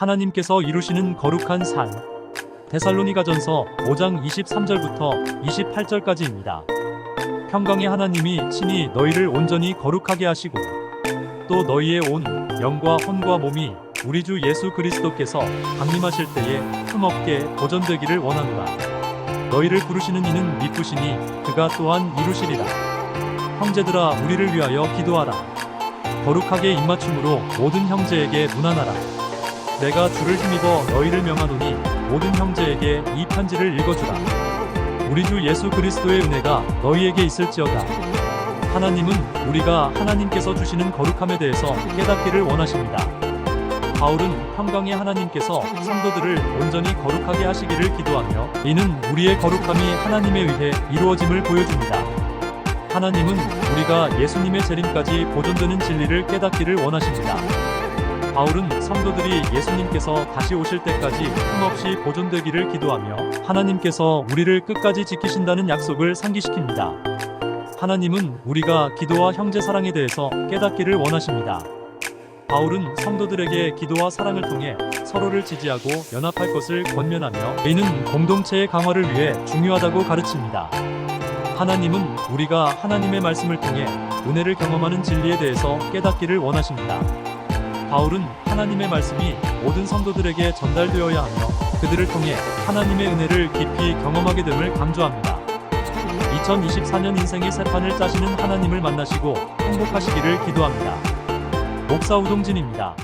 하나님께서 이루시는 거룩한 삶. 데살로니가전서 5장 23절부터 28절까지입니다. 평강의 하나님이 친히 너희를 온전히 거룩하게 하시고 또 너희의 온 영과 혼과 몸이 우리 주 예수 그리스도께서 강림하실 때에 흠없게 보존되기를 원하노라. 너희를 부르시는 이는 미쁘시니 그가 또한 이루시리라. 형제들아 우리를 위하여 기도하라. 거룩하게 입맞춤으로 모든 형제에게 문안하라. 내가 주를 힘입어 너희를 명하노니 모든 형제에게 이 편지를 읽어주라. 우리 주 예수 그리스도의 은혜가 너희에게 있을지어다. 하나님은 우리가 하나님께서 주시는 거룩함에 대해서 깨닫기를 원하십니다. 바울은 평강의 하나님께서 성도들을 온전히 거룩하게 하시기를 기도하며 이는 우리의 거룩함이 하나님에 의해 이루어짐을 보여줍니다. 하나님은 우리가 예수님의 재림까지 보존되는 진리를 깨닫기를 원하십니다. 바울은 성도들이 예수님께서 다시 오실 때까지 흠없이 보존되기를 기도하며 하나님께서 우리를 끝까지 지키신다는 약속을 상기시킵니다. 하나님은 우리가 기도와 형제 사랑에 대해서 깨닫기를 원하십니다. 바울은 성도들에게 기도와 사랑을 통해 서로를 지지하고 연합할 것을 권면하며 이는 공동체의 강화를 위해 중요하다고 가르칩니다. 하나님은 우리가 하나님의 말씀을 통해 은혜를 경험하는 진리에 대해서 깨닫기를 원하십니다. 바울은 하나님의 말씀이 모든 성도들에게 전달되어야 하며 그들을 통해 하나님의 은혜를 깊이 경험하게 됨을 강조합니다. 2024년 인생의 새 판을 짜시는 하나님을 만나시고 행복하시기를 기도합니다. 목사 우동진입니다.